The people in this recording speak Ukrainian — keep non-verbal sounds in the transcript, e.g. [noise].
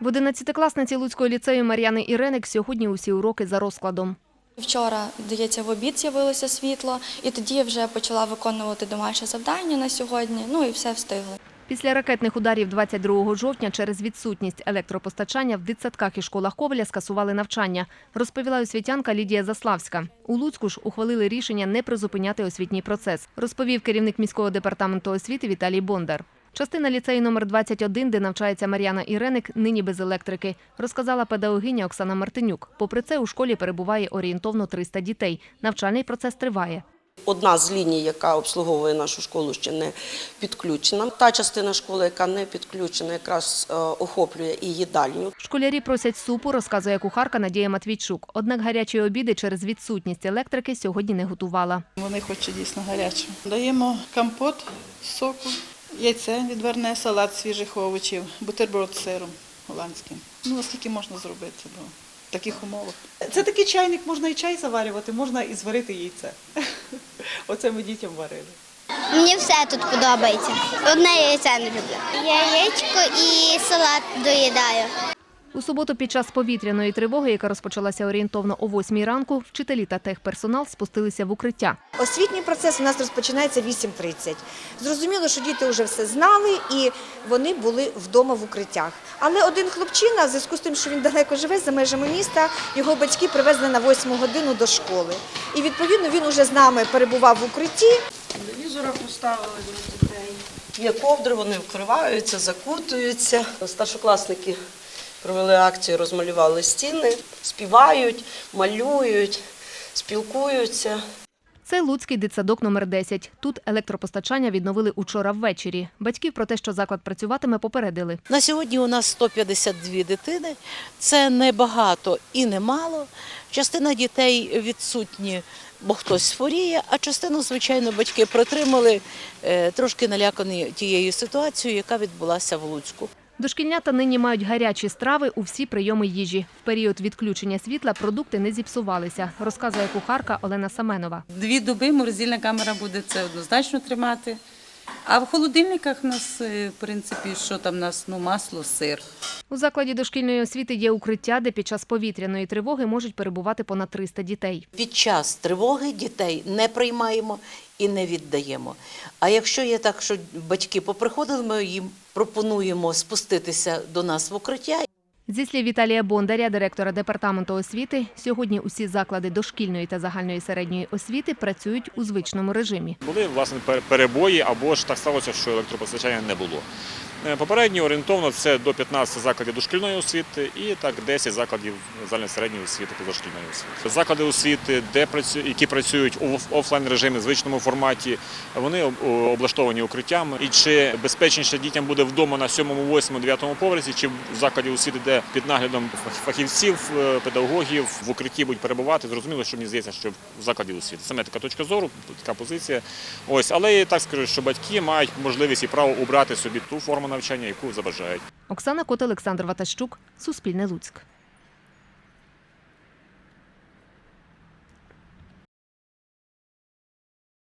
В 11-класниці Луцького ліцею Мар'яни Іреник сьогодні усі уроки за розкладом. Вчора, здається, в обід з'явилося світло, і тоді я вже почала виконувати домашнє завдання на сьогодні. Ну і все встигли. Після ракетних ударів 22 жовтня через відсутність електропостачання в дитсадках і школах Коваля скасували навчання, розповіла освітянка Лідія Заславська. У Луцьку ж ухвалили рішення не призупиняти освітній процес, розповів керівник міського департаменту освіти Віталій Бондар. Частина ліцею номер 21, де навчається Мар'яна Іреник, нині без електрики, розказала педагогиня Оксана Мартинюк. Попри це, у школі перебуває орієнтовно 300 дітей. Навчальний процес триває. Одна з ліній, яка обслуговує нашу школу, ще не підключена. Та частина школи, яка не підключена, якраз е, охоплює і їдальню. Школярі просять супу, розказує кухарка Надія Матвійчук. Однак гарячі обіди через відсутність електрики сьогодні не готувала. Вони хочуть дійсно гаряче. Даємо компот соку, яйце відварне, салат свіжих овочів, бутерброд з сиром голландським. Ну, оскільки можна зробити бо в таких умовах. Це такий чайник, можна і чай заварювати, можна і зварити яйце. [laughs] Оце ми дітям варили. Мені все тут подобається. Одне яйце не люблю. Яєчко і салат доїдаю. У суботу під час повітряної тривоги, яка розпочалася орієнтовно о 8 ранку, вчителі та техперсонал спустилися в укриття. Освітній процес у нас розпочинається 8.30. Зрозуміло, що діти вже все знали і вони були вдома в укриттях. Але один хлопчина, в зв'язку з тим, що він далеко живе за межами міста, його батьки привезли на 8 годину до школи. І відповідно він уже з нами перебував в укритті. Телевізора поставили для дітей. Є ковдри, вони вкриваються, закутуються. Старшокласники провели акцію, розмалювали стіни, співають, малюють, спілкуються. Це Луцький дитсадок номер 10. Тут електропостачання відновили учора ввечері. Батьків про те, що заклад працюватиме, попередили. На сьогодні у нас 152 дитини. Це не багато і не мало. Частина дітей відсутні, бо хтось хворіє, а частину, звичайно, батьки протримали, е, трошки налякані тією ситуацією, яка відбулася в Луцьку. Дошкільнята нині мають гарячі страви у всі прийоми їжі. В період відключення світла продукти не зіпсувалися, розказує кухарка Олена Саменова. Дві доби морозильна камера буде це однозначно тримати. А в холодильниках у нас, е, в принципі, що там у нас, ну, масло, сир. У закладі дошкільної освіти є укриття, де під час повітряної тривоги можуть перебувати понад 300 дітей. Під час тривоги дітей не приймаємо і не віддаємо. А якщо є так, що батьки поприходили, ми їм пропонуємо спуститися до нас в укриття Зі слів Віталія Бондаря, директора департаменту освіти, сьогодні усі заклади дошкільної та загальної середньої освіти працюють у звичному режимі. Були власне пер- перебої або ж так сталося, що електропостачання не було. Е, Попередньо орієнтовно це до 15 закладів дошкільної освіти і так 10 закладів загальної середньої освіти позашкільної освіти. Заклади освіти, де які працюють у офлайн режимі, звичному форматі, вони облаштовані укриттями. І чи безпечніше дітям буде вдома на 7, 8, 9 поверсі, чи в закладі освіти, де під наглядом фахівців, е, педагогів в укритті будуть перебувати, зрозуміло, що мені здається, що в закладі освіти. Саме така точка зору, така позиція. Ось, але я так скажу, що батьки мають можливість і право обрати собі ту форму навчання, яку забажають. Оксана Кот, Олександр Ватащук, Суспільне Луцьк.